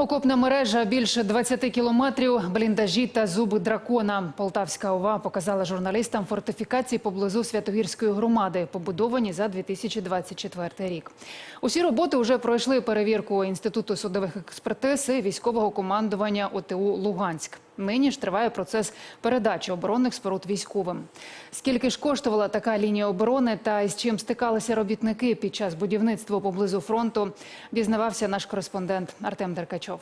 Окопна мережа більше 20 кілометрів, бліндажі та зуби дракона. Полтавська ОВА показала журналістам фортифікації поблизу Святогірської громади, побудовані за 2024 рік. Усі роботи вже пройшли перевірку Інституту судових експертиз і військового командування ОТУ «Луганськ». Нині ж триває процес передачі оборонних споруд військовим. Скільки ж коштувала така лінія оборони та із чим стикалися робітники під час будівництва поблизу фронту, дізнавався наш кореспондент Артем Деркачов.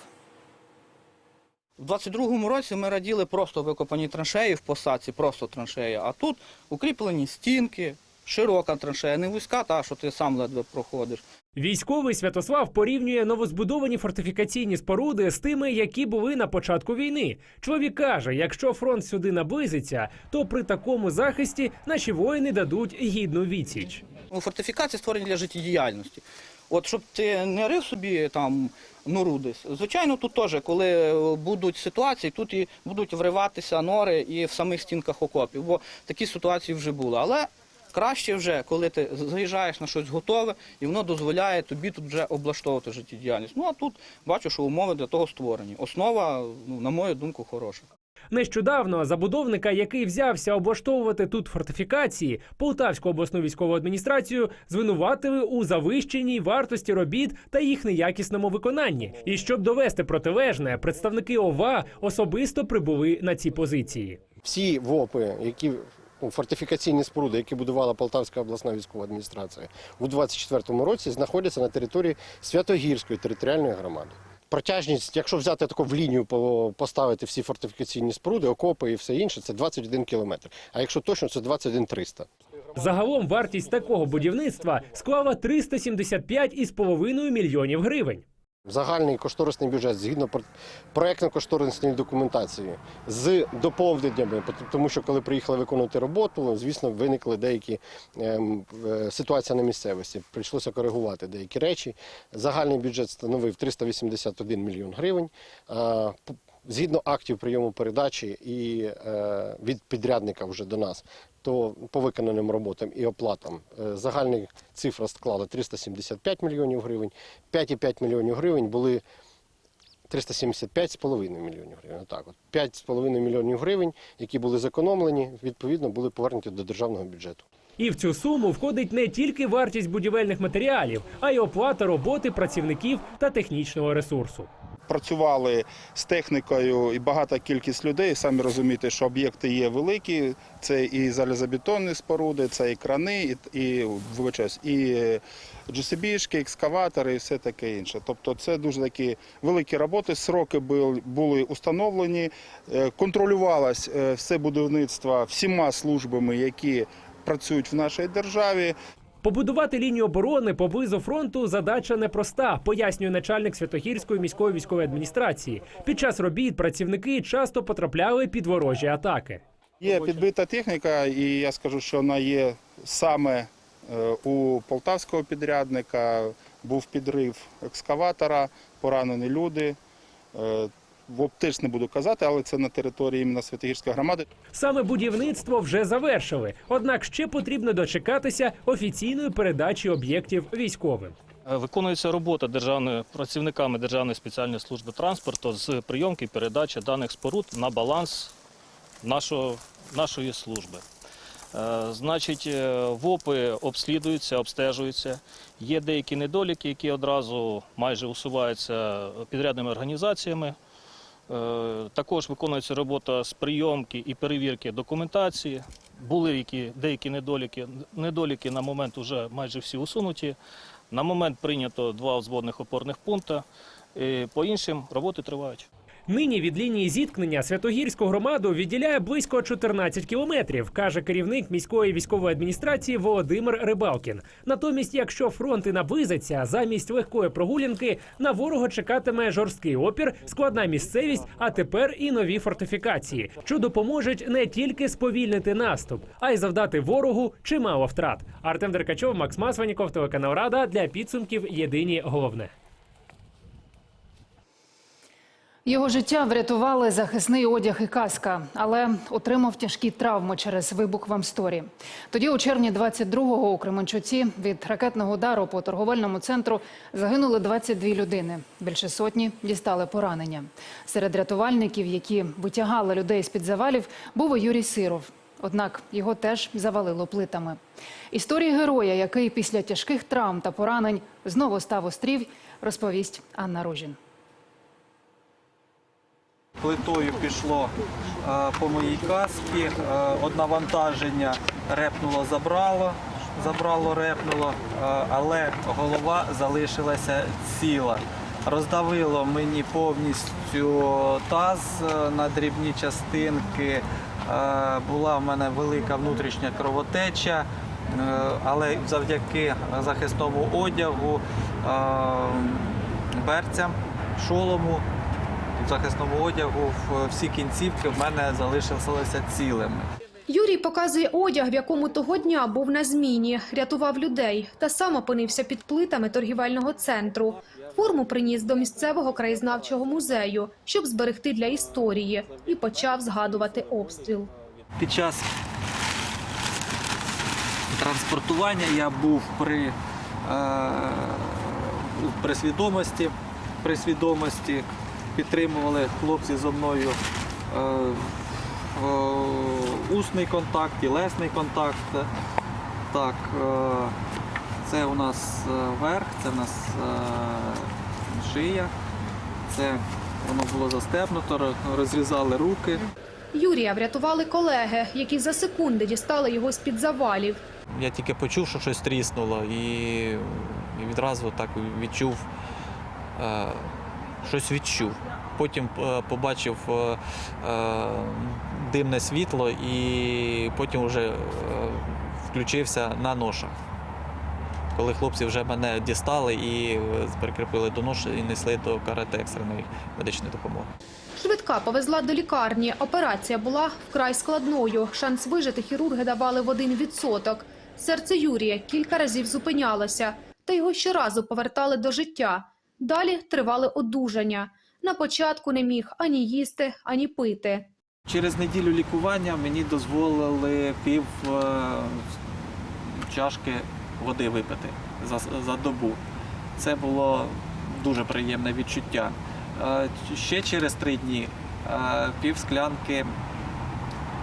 У 22-му році ми раділи просто викопані траншеї в посадці, просто траншеї. А тут укріплені стінки, широка траншея, не вузька, та що ти сам ледве проходиш. Військовий Святослав порівнює новозбудовані фортифікаційні споруди з тими, які були на початку війни. Чоловік каже, якщо фронт сюди наблизиться, то при такому захисті наші воїни дадуть гідну відсіч. Ну, Фортифікації створені для життєдіяльності. От щоб ти не рив собі там нору десь. Звичайно, тут теж, коли будуть ситуації, тут і будуть вриватися нори і в самих стінках окопів, бо такі ситуації вже були. Але краще вже, коли ти заїжджаєш на щось готове, і воно дозволяє тобі тут вже облаштовувати життєдіяльність. Ну а тут бачу, що умови для того створені. Основа, ну, на мою думку, хороша. Нещодавно забудовника, який взявся облаштовувати тут фортифікації, Полтавську обласну військову адміністрацію звинуватили у завищеній вартості робіт та їх неякісному виконанні. І щоб довести протилежне, представники ОВА особисто прибули на ці позиції. всі ВОПи, які ну, фортифікаційні споруди, які будувала Полтавська обласна військова адміністрація у 24-му році, знаходяться на території Святогірської територіальної громади. Протяжність, якщо взяти таку в лінію по- поставити всі фортифікаційні споруди, окопи і все інше, це 21 кілометр. А якщо точно, це 21 300. Загалом вартість такого будівництва склала 375,5 мільйонів гривень. Загальний кошторисний бюджет згідно пр- проектно-кошторисної документації з доповненнями, тому що коли приїхали виконувати роботу, звісно, виникли деякі ем, е, ситуації на місцевості. Прийшлося коригувати деякі речі. Загальний бюджет становив 381 мільйон гривень. Згідно актів прийому передачі і е, від підрядника вже до нас, то по виконаним роботам і оплатам е, загальна цифра склала 375 мільйонів гривень. 5,5 мільйонів гривень були 375,5 мільйонів гривень. Отак от. 5,5 мільйонів гривень, які були зекономлені, відповідно були повернуті до державного бюджету. І в цю суму входить не тільки вартість будівельних матеріалів, а й оплата роботи працівників та технічного ресурсу. Працювали з технікою і багата кількість людей. Самі розумієте, що об'єкти є великі. Це і залізобетонні споруди, це і крани, і, і вибачаюсь, і GCB-шки, екскаватори, і все таке інше. Тобто, це дуже такі великі роботи. Сроки були, були установлені, е, контролювалось е, все будівництво всіма службами, які працюють в нашій державі. Побудувати лінію оборони поблизу фронту задача непроста, пояснює начальник Святогірської міської військової адміністрації. Під час робіт працівники часто потрапляли під ворожі атаки. Є підбита техніка, і я скажу, що вона є саме е, у полтавського підрядника. Був підрив екскаватора, поранені люди. В теж не буду казати, але це на території іменно Святогірської громади. Саме будівництво вже завершили, однак ще потрібно дочекатися офіційної передачі об'єктів військовим. Е, Виконується робота державними працівниками Державної спеціальної служби транспорту з прийомки і передачі даних споруд на баланс нашого, нашої служби. Е, Значить, е, ВОПи обслідуються, обстежуються. Є деякі недоліки, які одразу майже усуваються підрядними організаціями. Е, Також виконується робота з прийомки і перевірки документації. Були які, деякі недоліки. Недоліки на момент вже майже всі усунуті. На момент прийнято два взводних опорних пункти. Е, По іншим роботи тривають. Нині від лінії зіткнення Святогірську громаду відділяє близько 14 кілометрів, каже керівник міської військової адміністрації Володимир Рибалкін. Натомість, якщо фронт і наблизиться, замість легкої прогулянки на ворога чекатиме жорсткий опір, складна місцевість, а тепер і нові фортифікації, що допоможуть не тільки сповільнити наступ, а й завдати ворогу чимало втрат. Артем Деркачов, Макс Масваніков, телеканал Рада для підсумків. Єдині головне. Його життя врятували захисний одяг і каска, але отримав тяжкі травми через вибух в Амсторі. Тоді, у червні 22-го у Кременчуці від ракетного удару по торговельному центру загинули 22 людини. Більше сотні дістали поранення. Серед рятувальників, які витягали людей з-під завалів, був Юрій Сиров. Однак його теж завалило плитами. Історії героя, який після тяжких травм та поранень знову став острів, розповість Анна Ружін. Плитою пішло е, по моїй касці, е, от навантаження репнуло, забрало, забрало, репнуло, е, але голова залишилася ціла. Роздавило мені повністю таз на дрібні частинки. Була в мене велика внутрішня кровотеча, але завдяки захисному одягу, берцям, шолому захисному одягу в- всі кінцівки в мене залишилися цілими. Юрій показує одяг, в якому того дня був на зміні, рятував людей та сам опинився під плитами торгівельного центру. Форму приніс до місцевого краєзнавчого музею, щоб зберегти для історії, і почав згадувати обстріл. Під час транспортування я був при, е, при свідомості, при свідомості підтримували хлопці зо мною е, е, усний контакт, тілесний контакт. Так, е, це у нас верх, це у нас шия, це воно було застебнуто, розрізали руки. Юрія врятували колеги, які за секунди дістали його з-під завалів. Я тільки почув, що щось тріснуло, і, відразу так відчув, щось відчув. Потім е, побачив е, е, димне світло і потім вже включився на ношах. Коли хлопці вже мене дістали і прикріпили до ноші і несли до карете екстреної медичної допомоги. Швидка повезла до лікарні. Операція була вкрай складною. Шанс вижити хірурги давали в один відсоток. Серце Юрія кілька разів зупинялося, та його щоразу повертали до життя. Далі тривали одужання. На початку не міг ані їсти, ані пити. Через неділю лікування мені дозволили пів е, чашки води випити за, за добу. Це було дуже приємне відчуття. Е, Ще через три дні е, пів склянки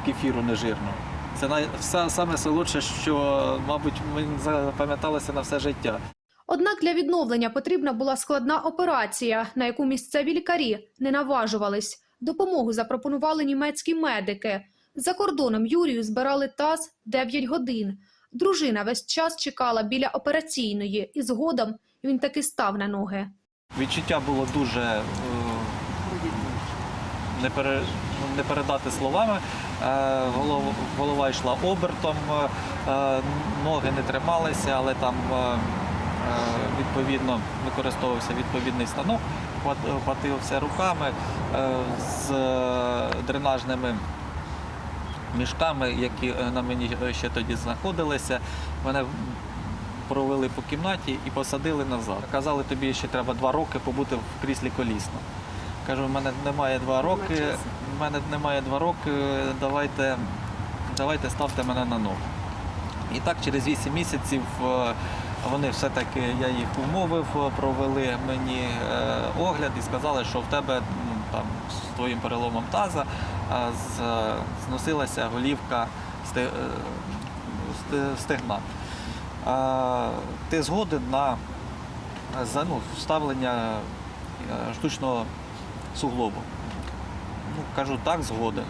кефіру нежирного. Це най... саме солодше, що, мабуть, мені запам'яталося на все життя. Однак для відновлення потрібна була складна операція, на яку місцеві лікарі не наважувались. Допомогу запропонували німецькі медики. За кордоном Юрію збирали таз 9 годин. Дружина весь час чекала біля операційної, і згодом він таки став на ноги. Відчуття було дуже е, не, пере, ну, не передати словами. Е, голова, голова йшла обертом, е, ноги не трималися, але там відповідно використовувався відповідний станок, хватився руками е, з е, дренажними мішками, які е, на мені ще тоді знаходилися. Мене провели по кімнаті і посадили назад. Казали, тобі ще треба два роки побути в кріслі колісно. Кажу, в мене немає два роки, в мене немає два роки, давайте, давайте ставте мене на ноги. І так через 8 місяців е, вони все-таки, я їх умовив, е, провели мені е, огляд і сказали, що в тебе там, з твоїм переломом таза е, зносилася голівка стегна. Ти згоден на ну, вставлення штучного суглобу? Ну, кажу, так, згоден.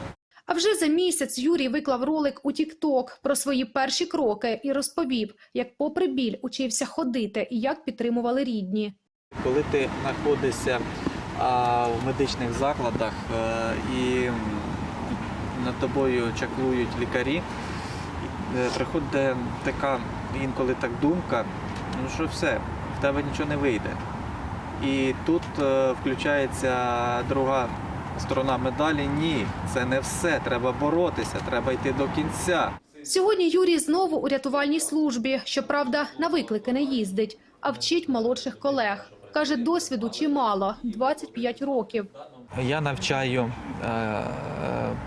А вже за місяць Юрій виклав ролик у TikTok про свої перші кроки і розповів, як попри біль учився ходити і як підтримували рідні. Коли ти знаходишся а, в медичних закладах е, і над тобою чаклують лікарі, е, приходить така інколи так думка, ну що все, в тебе нічого не вийде. І тут е, включається друга сторона медалі. Ні, це не все. Треба боротися, треба йти до кінця. Сьогодні Юрій знову у рятувальній службі. Щоправда, на виклики не їздить, а вчить молодших колег. Каже, досвіду чимало – 25 років. Я навчаю е, е,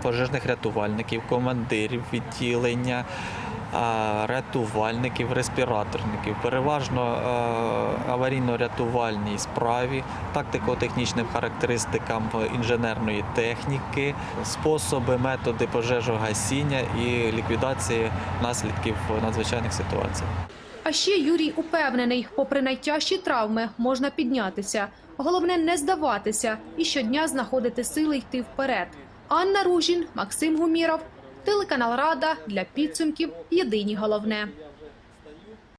пожежних рятувальників, командирів відділення, рятувальників, респіраторників, переважно е, аварійно-рятувальній справі, тактико-технічним характеристикам інженерної техніки, способи, методи пожежогасіння і ліквідації наслідків надзвичайних ситуацій. А ще Юрій упевнений, попри найтяжчі травми, можна піднятися. Головне не здаватися і щодня знаходити сили йти вперед. Анна Ружін, Максим Гуміров, телеканал Рада для підсумків. Єдині головне.